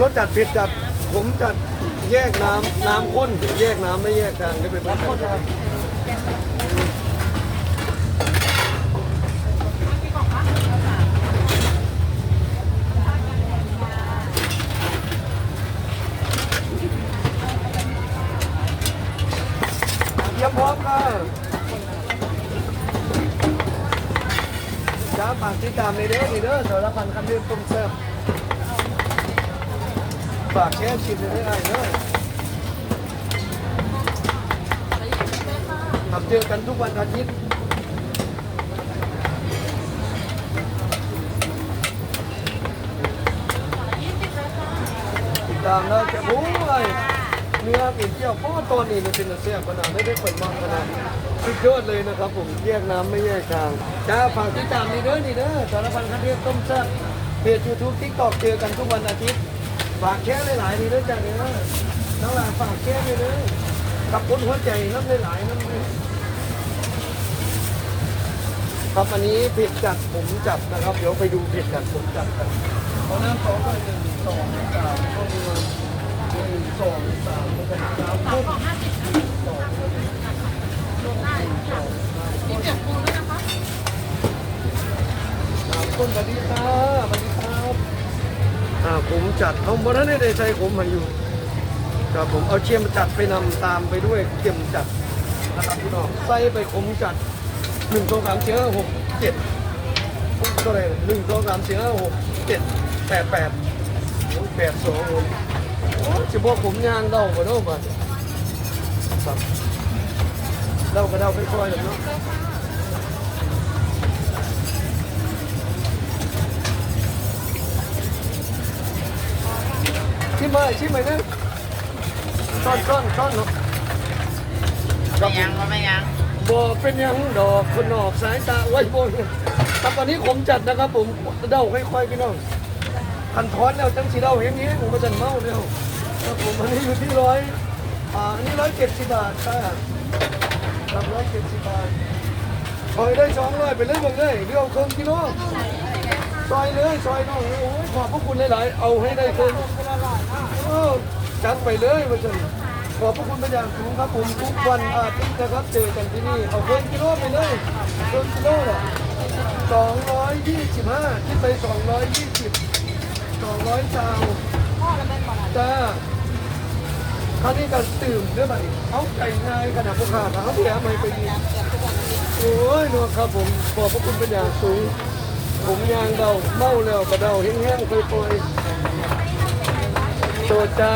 รสจัดผ็ดจัดผมจัดแยกน้ำน้ำข้นแยกน้ำไม่แยกกลางได้เป็นน้ำข้นครับเตรียมพร้อมค่ะจ้าฝากติดตามในเด้อนี่เด้อสารพันคำเรียกต้มแซ่บ ฝากแค่ชิมได้ไงเนอะทำเจอกันทุกวันอาทิตย์ติดตามแล้วจะโอ้ยเนื้อกินเจียวเพราะว่าตอนนี้มันเป็นเสียขนาดไม่ได้เปิดมากขนาดสุดยอดเลยนะครับผมแยกน้ำไม่แยกทางจ้าฝากติดตามนี่เด้อนี่เด้อสารพันคันเทพต้มแซ่บเพจยูทูบทิกตอกเจอกันทุกวันอาทิตย์ ฝากแค่หลายๆนี่ด้วยจ้ะเนี่ยน้องหลานฝากแค่นี่เลยกับคนหัวใจน้ำหลายๆน้ำเลยครับอันนี้ผ็ดจัดผมจัดนะครับ เดี๋ยวไปดูผ็ดจัดผมจัดกันเพราะน้ำสองก็หนึ่งสองสามก็มีหนึ่งสองสามก็เป็นสามปุ๊บสองก็เป็นสามต้วัสดีครับสวัสดีครับอ่า ผมจัดเขาบนนั้นได้ใช้ผมมาอยู่ครับผมเอาเชียมจัดไปนำตามไปด้วยเชียมจัดนะครับพี่น้องใส่ไปผมจัดหนึ่งสองสามสี่ห้าหกเจ็ดก็เลยหนึ่งสองสามสี่ห้าหกเจ็ดแปดแปดแปดสองผมโอ้ยจะบอกผมยางเดาไปโน่นมาครับเดาก็เดาไปค่อยๆเนาะ ชิมไปชิมไปนะช้อนช้อนช้อนเนาะไม่ยังก็ไม่ยังบ่เป็นหยังดอกคนนอกสายตาไว้บ่ครับตอนนี้ผมจัดนะครับ ผมเดาค่อยๆพี่น้องคันทอนแล้วจังสีเดาเห็นนี้ผมก็จะเมาแล้วครับผมอันนี้อยู่ที่ร้อยอ่าอันนี้ร้อยเจ็ดสิบบาทค่ะครับร้อยเจ็ดสิบบาทซอยได้สองร้อยไปเลยบอกเลยเดี๋ยวเอาเครื่องกิโลซอยเลยซอยน้องเลยโอ้ยขอบพระคุณหลายๆเอาให้ได้เครื่องเอจัดไปเลยมาจนขอบพระคุณเป็นอย่างสูงครับผมทุกวันอาทิตย์นะครับเจอกันที่นี่เอาเกินกิโลไปเลยเกินกิโลละสองร้อยยี่สิบห้าคิดไปสองร้อยยี่สิบสองร้อยจาวจ้าคราวนี้ก็ตื่มเรื่องอะไรเอาไก่ง่ายขนาดพวกข้าเขาแถมไปไปอีกโอ้ยนัวครับผมขอบพระคุณเป็นอย่างสูง ผมยางเดาเมาแล้วกระเดาแห้งๆค่อยๆ โซจ้า